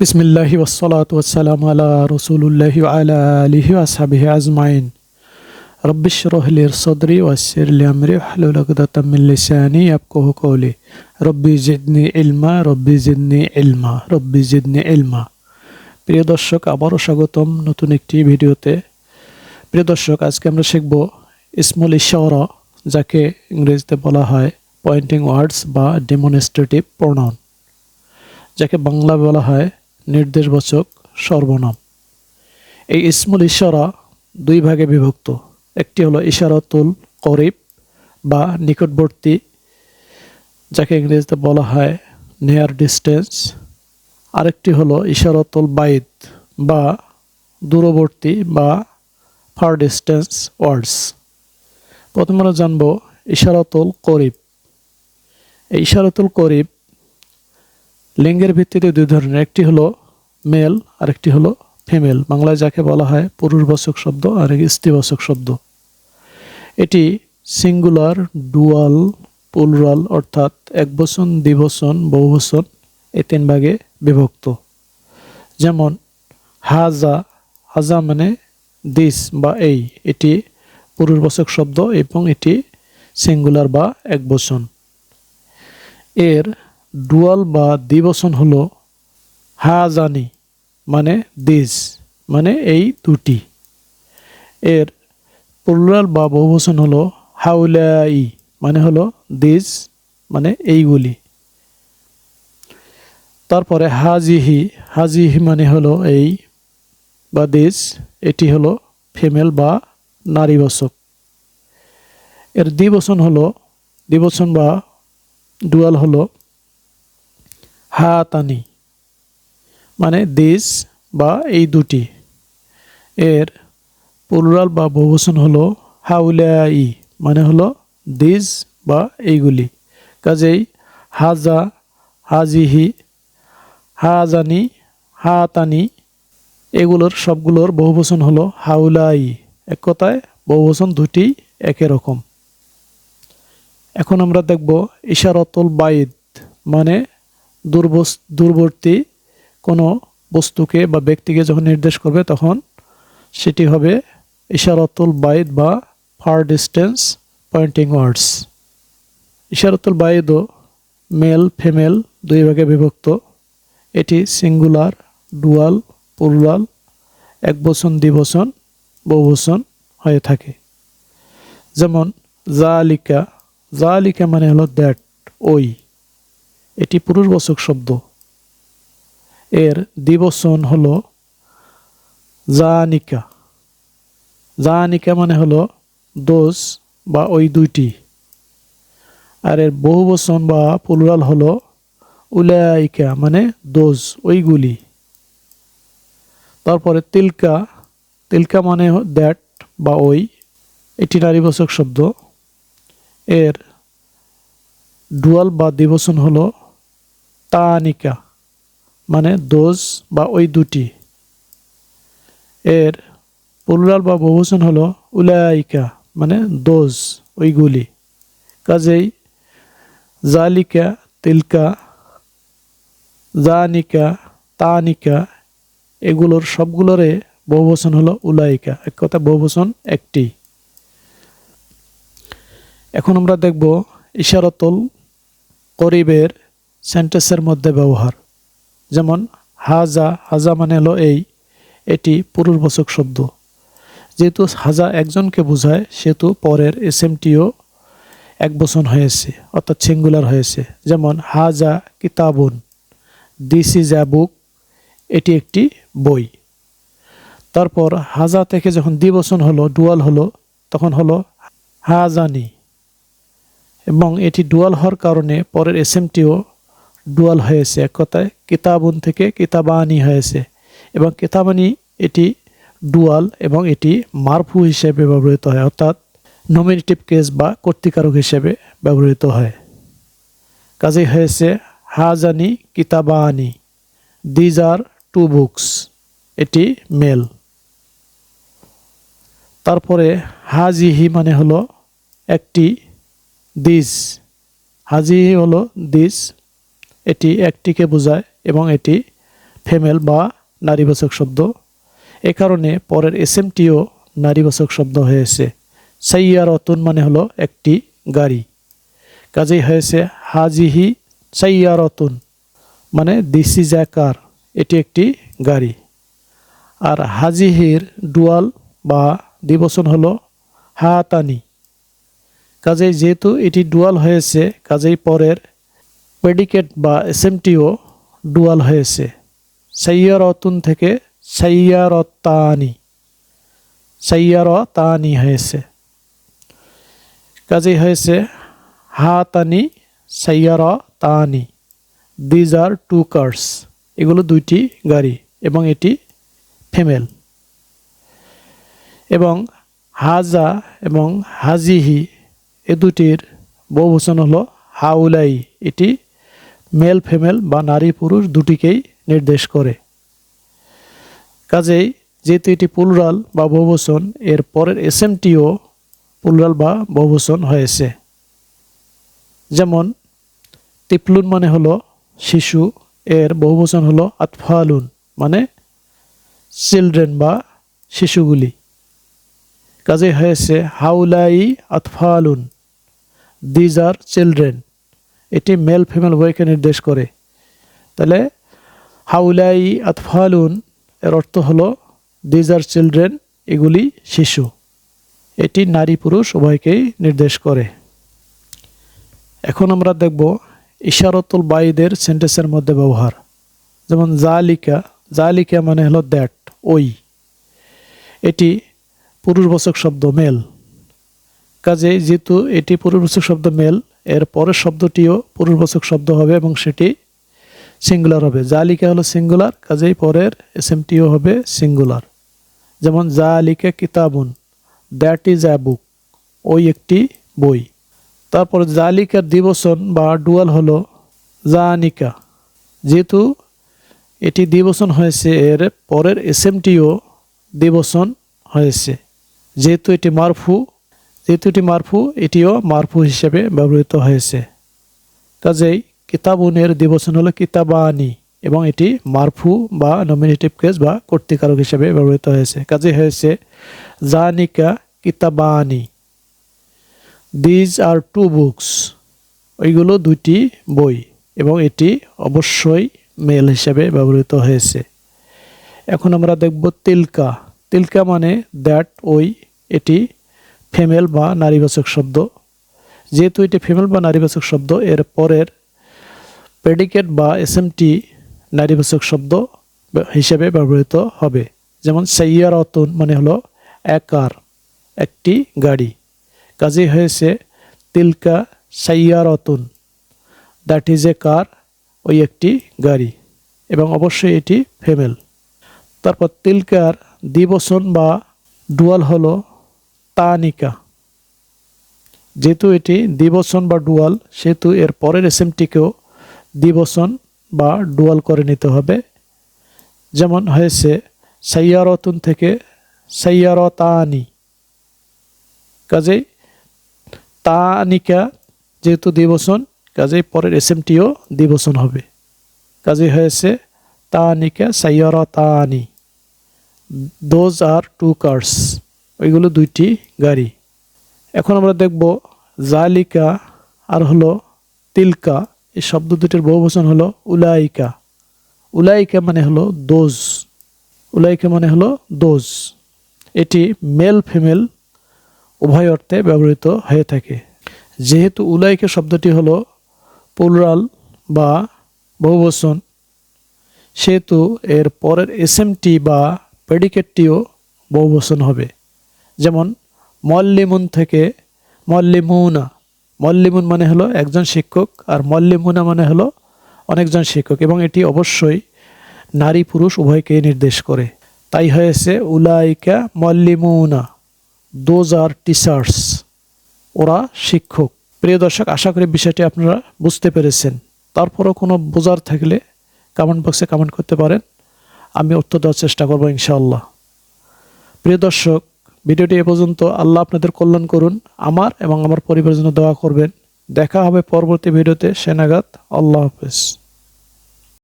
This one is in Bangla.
বিসমিল্লাহি ওসলাত ওসালাম আলা রসুল্লাহি আলা আলিহি আসহাবিহি আজমাইন। রব্বিশ রহলির সদরি ওয়াসির লিয়ামরি হলুল আকদাতাম লিসানি ইয়াফকাহু কওলি। রব্বি জিদনি ইলমা, রব্বি জিদনি ইলমা, রব্বি জিদনি ইলমা। প্রিয় দর্শক, আবারও স্বাগতম নতুন একটি ভিডিওতে। প্রিয় দর্শক, আজকে আমরা শিখব ইসমুল ইশারা, যাকে ইংরেজিতে বলা হয় পয়েন্টিং ওয়ার্ডস বা ডেমনস্ট্রেটিভ প্রোনাউন যাকে বাংলা বলা হয় নির্দেশবাচক সর্বনাম। এই ইসমুল ইশারা দুই ভাগে বিভক্ত। একটি হলো ইশারাতুল করিব বা নিকটবর্তী, যাকে ইংরেজিতে বলা হয় নেয়ার ডিস্টেন্স আরেকটি হলো ইশারাতুল বাইদ বা দূরবর্তী বা ফার ডিস্টেন্স ওয়ার্ডস প্রথমে জানব ইশারাতুল করিব। ইশারাতুল করিব লিঙ্গের ভিত্তিতে দুই ধরনের, একটি হলো মেল আর একটি হলো ফিমেল। বাংলায় যাকে বলা হয় পুরুষবাচক শব্দ আর স্ত্রীবাচক শব্দ। এটি সিঙ্গুলার, ডুয়াল, পুলরাল, অর্থাৎ এক বচন দ্বিবচন, বহুবচন, এ তিন ভাগে বিভক্ত। যেমন, হাজা হাজা মানে দিস বা এই। এটি পুরুষবাচক শব্দ এবং এটি সিঙ্গুলার বা এক বচন এর ডুয়াল বা দ্বিবচন হলো হাজানি মানে দিস মানে এই দুটি। এর প্লুরাল বা বহুবচন হলো হাউলাই মানে হলো দিস মানে এইগুলি। তারপরে হাজিহি হাজিহি মানে হলো এই বা দিস এটি হলো ফিমেল বা নারীবাচক এর দ্বিবচন হলো, দ্বিবচন বা ডুয়াল হলো হাতানি। মানে দিস বা এই দুটি। এর পুলরাল বা বহুবচন হলো হাউলাই মানে হলো দিস বা এইগুলি। কাজেই হাজা, হাজিহি, হাজানি, হাতানি, এগুলোর সবগুলোর বহুবচন হলো হাউলাই। এক কথায় বহুবচন দুটি একই রকম। এখন আমরা দেখব ইশারতুল বাইদ মানে দূরবর্তী কোনো বস্তুকে বা ব্যক্তিকে যখন নির্দেশ করবে তখন সেটি হবে ইশারতুল বাইদ বা ফার ডিস্টেন্স পয়েন্টিং ওয়ার্ডস। ইশারতুল বাইদও মেল, ফিমেল দুই ভাগে বিভক্ত। এটি সিঙ্গুলার, ডুয়াল, পুলুরাল এক বচন দ্বিবচন, বহুবচন হয়ে থাকে। যেমন জালিকা জালিকা মানে হলো দ্যাট ওই। এটি পুরুষবাচক শব্দ। এর দ্বিবচন হল জানিকা। জানিকা মানে হলো দোষ বা ওই দুইটি। আর এর বহু বহুবচন বা পুলুরাল হল উলাইকা মানে দোষ, ওইগুলি। তারপরে তিলকা। তিলকা মানে দ্যাট বা ওই। এটি নারীবাচক শব্দ। এর ডুয়াল বা দ্বিবচন হলো তানিকা মানে দোজ বা ওই দুটি। এর পুলুরাল বা বহুবচন হলো উলাইকা মানে দোজ ওইগুলি কাজেই জালিকা, তিলকা, জানিকা, তানিকা, এগুলোর সবগুলোরে বহুবচন হলো উলাইকা। এক কথা বহুবচন একটি। এখন আমরা দেখব ইশারতুল করিবের সেন্টেন্সের মধ্যে ব্যবহার। যেমন, হাজা হাজা মানে হলো এই, এটি পুরুষবাচক শব্দ। যেহেতু হাজা একজনকে বোঝায়, সেহেতু পরের এসএমটিও এক বচন হয়েছে, অর্থাৎ সিঙ্গুলার হয়েছে। যেমন, হাজা কিতাবুন, দিস ইজ অ্যা বুক, এটি একটি বই। তারপর, হাজা থেকে যখন দ্বিবচন হলো, ডুয়াল হলো, তখন হলো হাজানি। এবং এটি ডুয়াল হওয়ার কারণে পরের এসএমটিও ডুয়াল হয়েছে এক কথায়, কিতাবুন থেকে কিতাবানি হয়েছে। এবং কিতাবানি এটি ডুয়াল এবং এটি মারফু হিসেবে ব্যবহৃত হয়, অর্থাৎ নমিনেটিভ কেস বা কর্তিকারক হিসেবে ব্যবহৃত হয়। কাজেই হয়েছে, হাজানি কিতাবানি দিজ আর টু বুকস এটি মেল তারপরে হাজিহি মানে হলো একটি দিস হাজিহি হলো দিস এটি একটিকে বোঝায় এবং এটি ফেমেল বা নারীবাচক শব্দ। এ কারণে পরের এসএমটিও নারীবাচক শব্দ হয়েছে। সাইয়ারতুন মানে হলো একটি গাড়ি। কাজেই হয়েছে হাজিহি সাইয়ারতুন মানে দিস ইজ কার এটি একটি গাড়ি। আর হাজিহির ডুয়াল বা দিবসন হলো হাতানি। কাজেই যেহেতু এটি ডুয়াল হয়েছে, কাজেই পরের প্রেডিকেট বা এসএমটিও ডুয়াল হয়েছে। সাইয়ারতুন থেকে সাইয়ারতানি সাইয়ারতানি হয়েছে। কাজেই হয়েছে হাতানি সাইয়ারতানি দিজ আর টু কার্স এগুলো দুইটি গাড়ি এবং এটি ফিমেল এবং হাজা এবং হাজিহি, এ দুটির বহুবচন হলো হাউলাই। এটি মেল, ফিমেল বা নারী, পুরুষ দুটিকেই নির্দেশ করে। কাজেই যেহেতু এটি পুলরাল বা বহুবচন, এর পরের এসএমটিও পুলরাল বা বহুবচন হয়েছে। যেমন, তিপলুন মানে হলো শিশু, এর বহুবচন হলো আতফালুন মানে চিলড্রেন বা শিশুগুলি। কাজে হয়েছে হাউলাই আতফালুন, দিজ আর চিলড্রেন। এটি মেল ফিমেল উভয়কে নির্দেশ করে। তাহলে, হাউলাই আতফালুন, এর অর্থ হলো দিজ আর চিলড্রেন এগুলি শিশু। এটি নারী পুরুষ উভয়কেই নির্দেশ করে। এখন আমরা দেখব ইশারতুল বাইদের সেন্টেন্সের মধ্যে ব্যবহার। যেমন, জালিকা জালিকা মানে হলো দ্যাট ওই। এটি পুরুষবাচক শব্দ মেল কাজে যেহেতু এটি পুরুষবাচক শব্দ মেল এর পরের শব্দটিও পুরুষবাচক শব্দ হবে এবং সেটি সিঙ্গুলার হবে। জালিকা হলো সিঙ্গুলার, কাজেই পরের এসএমটিও হবে সিঙ্গুলার। যেমন, জালিকা কিতাবুন, দ্যাট ইজ অ্যা বুক, ওই একটি বই। তারপর জালিকার দিবসন বা ডুয়াল হলো জানিকা। যেহেতু এটি দিবসন হয়েছে, এর পরের এসএমটিও দিবসন হয়েছে। যেহেতু এটি মারফু এটি মারফু, এটিও মারফু হিসেবে ব্যবহৃত হয়েছে। কাজেই কিতাবুনের দিবসন হলো কিতাবানি এবং এটি মারফু বা নমিনেটিভ কেস বা কর্তৃকারক হিসেবে ব্যবহৃত হয়েছে। কাজে হয়েছে জানিকা কিতাবানি। দিজ আর টু বুকস ওইগুলো দুটি বই এবং এটি অবশ্যই মেল হিসেবে ব্যবহৃত হয়েছে। এখন আমরা দেখব তিলকা। তিলকা মানে দ্যাট ওই, এটি ফিমেল বা নারীবাচক শব্দ। যেহেতু এটি ফিমেল বা নারীবাচক শব্দ, এর পরের প্রেডিকেট বা এসএমটি নারীবাচক শব্দ হিসেবে ব্যবহৃত হবে। যেমন সাইয়ারতুন মানে হলো একার, একটি গাড়ি। কাজে হয়েছে তিলকা সাইয়ারতুন দ্যাট ইজ এ কার ওই একটি গাড়ি, এবং অবশ্যই এটি ফিমেল তারপর তিলকার দ্বিবচন বা ডুয়াল হলো তানিকা। যেহেতু এটি দ্বিবচন বা ডুয়াল, সেহেতু এর পরের এসএমটিকেও দ্বিবচন বা ডুয়াল করে নিতে হবে। যেমন হয়েছে, সাইয়ারতুন থেকে সাইয়ারতানি। কাজেই তানিকা যেহেতু দ্বিবচন, কাজেই পরের এসএমটিও দ্বিবচন হবে। কাজেই হয়েছে, তানিকা সাইয়ারতানি। দোজ আর টু কার্স ওইগুলো দুইটি গাড়ি। এখন আমরা দেখব জালিকা আর হলো তিলকা। এই শব্দ দুটির বহুবচন হলো উলাইকা। উলাইকা মানে হলো দোজ। উলাইকা মানে হলো দোজ। এটি মেল ফিমেল উভয় অর্থে ব্যবহৃত হয়ে থাকে। যেহেতু উলাইকা শব্দটি হলো পুলরাল বা বহুবচন, সেহেতু এর পরের এসএমটি বা প্রেডিকেটটিও বহুবচন হবে। যেমন মল্লিমুন থেকে মল্লিমুনা। মল্লিমুন মানে হলো একজন শিক্ষক আর মল্লিমুনা মানে হলো অনেকজন শিক্ষক এবং এটি অবশ্যই নারী পুরুষ উভয়কে নির্দেশ করে। তাই হয়েছে উলাইকা মল্লিমুনা দোজ আর টিচার্স ওরা শিক্ষক। প্রিয় দর্শক, আশা করি বিষয়টি আপনারা বুঝতে পেরেছেন। তারপরও কোনো বোঝার থাকলে কমেন্ট বক্সে কমেন্ট করতে পারেন। আমি উত্তর দেওয়ার চেষ্টা করব ইনশাআল্লাহ। প্রিয় দর্শক ভিডিওটি এ পর্যন্ত আল্লাহ আপনাদের কল্যাণ করুন, আমার এবং আমার পরিবারের জন্য দোয়া করবেন। দেখা হবে পরবর্তী ভিডিওতে সেনাগাত আল্লাহ হাফেজ।